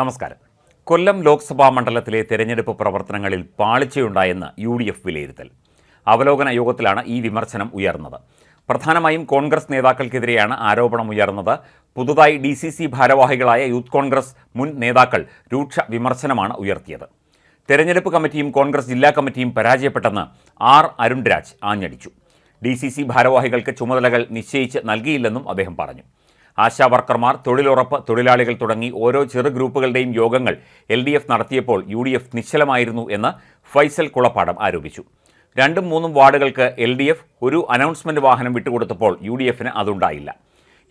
നമസ്കാരം. കൊല്ലം ലോക്സഭാ മണ്ഡലത്തിലെ തെരഞ്ഞെടുപ്പ് പ്രവർത്തനങ്ങളിൽ പാളിച്ചയുണ്ടായെന്ന് യു ഡി എഫ് വിലയിരുത്തൽ. അവലോകന യോഗത്തിലാണ് ഈ വിമർശനം ഉയർന്നത്. പ്രധാനമായും കോൺഗ്രസ് നേതാക്കൾക്കെതിരെയാണ് ആരോപണം ഉയർന്നത്. പുതുതായി ഡി സി സി ഭാരവാഹികളായ യൂത്ത് കോൺഗ്രസ് മുൻ നേതാക്കൾ രൂക്ഷ വിമർശനമാണ് ഉയർത്തിയത്. തെരഞ്ഞെടുപ്പ് കമ്മിറ്റിയും കോൺഗ്രസ് ജില്ലാ കമ്മിറ്റിയും പരാജയപ്പെട്ടെന്ന് ആർ അരുൺരാജ് ആഞ്ഞടിച്ചു. ഡി സി സി ഭാരവാഹികൾക്ക് ചുമതലകൾ നിശ്ചയിച്ച് നൽകിയില്ലെന്നും അദ്ദേഹം പറഞ്ഞു. ആശാ വർക്കർമാർ തൊഴിലുറപ്പ് തൊഴിലാളികൾ തുടങ്ങി ഓരോ ചെറു ഗ്രൂപ്പുകളുടെയും യോഗങ്ങൾ എൽ ഡി എഫ് നടത്തിയപ്പോൾ യു ഡി എഫ് നിശ്ചലമായിരുന്നു എന്ന് ഫൈസൽ കുളപ്പാടം ആരോപിച്ചു. രണ്ടും മൂന്നും വാർഡുകൾക്ക് എൽ ഡി എഫ് ഒരു അനൗൺസ്മെന്റ് വാഹനം വിട്ടുകൊടുത്തപ്പോൾ യു ഡി എഫിന് അതുണ്ടായില്ല.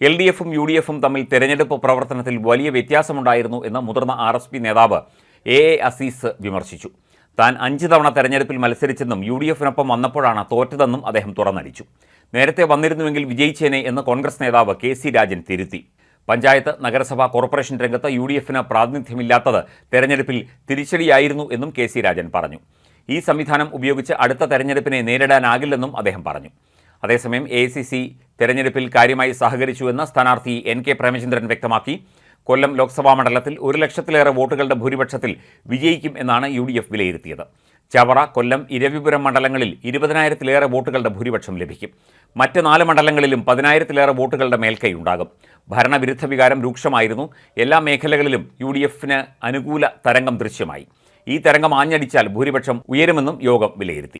എൽ ഡി എഫും യു ഡി എഫും തമ്മിൽ തെരഞ്ഞെടുപ്പ് പ്രവർത്തനത്തിൽ വലിയ വ്യത്യാസമുണ്ടായിരുന്നു എന്ന് മുതിർന്ന ആർ എസ് പി നേതാവ് എ എ അസീസ് വിമർശിച്ചു. താൻ അഞ്ച് തവണ തെരഞ്ഞെടുപ്പിൽ മത്സരിച്ചെന്നും യു ഡി എഫിനൊപ്പം വന്നപ്പോഴാണ് തോറ്റതെന്നും അദ്ദേഹം തുറന്നടിച്ചു. നേരത്തെ വന്നിരുന്നുവെങ്കിൽ വിജയിച്ചേനെ എന്ന് കോൺഗ്രസ് നേതാവ് കെ സി രാജൻ തിരുത്തി. പഞ്ചായത്ത് നഗരസഭ കോർപ്പറേഷൻ രംഗത്ത് യു ഡി എഫിന് പ്രാതിനിധ്യമില്ലാത്തത് തെരഞ്ഞെടുപ്പിൽ തിരിച്ചടിയായിരുന്നു എന്നും കെ സി രാജൻ പറഞ്ഞു. ഈ സംവിധാനം ഉപയോഗിച്ച് അടുത്ത തെരഞ്ഞെടുപ്പിനെ നേരിടാനാകില്ലെന്നും അദ്ദേഹം പറഞ്ഞു. അതേസമയം എ സി സി തെരഞ്ഞെടുപ്പിൽ കാര്യമായി സഹകരിച്ചുവെന്ന് സ്ഥാനാർത്ഥി എൻ കെ പ്രേമചന്ദ്രൻ വ്യക്തമാക്കി. കൊല്ലം ലോക്സഭാ മണ്ഡലത്തിൽ ഒരു ലക്ഷത്തിലേറെ വോട്ടുകളുടെ ഭൂരിപക്ഷത്തിൽ വിജയിക്കും എന്നാണ് യു ഡി എഫ് വിലയിരുത്തിയത്. ചവറ കൊല്ലം ഇരവിപുരം മണ്ഡലങ്ങളിൽ ഇരുപതിനായിരത്തിലേറെ വോട്ടുകളുടെ ഭൂരിപക്ഷം ലഭിക്കും. മറ്റ് നാല് മണ്ഡലങ്ങളിലും പതിനായിരത്തിലേറെ വോട്ടുകളുടെ മേൽക്കൈയുണ്ടാകും. ഭരണവിരുദ്ധ വികാരം രൂക്ഷമായിരുന്നു. എല്ലാ മേഖലകളിലും യു ഡി എഫിന് അനുകൂല തരംഗം ദൃശ്യമായി. ഈ തരംഗം ആഞ്ഞടിച്ചാൽ ഭൂരിപക്ഷം ഉയരുമെന്നും യോഗം വിലയിരുത്തി.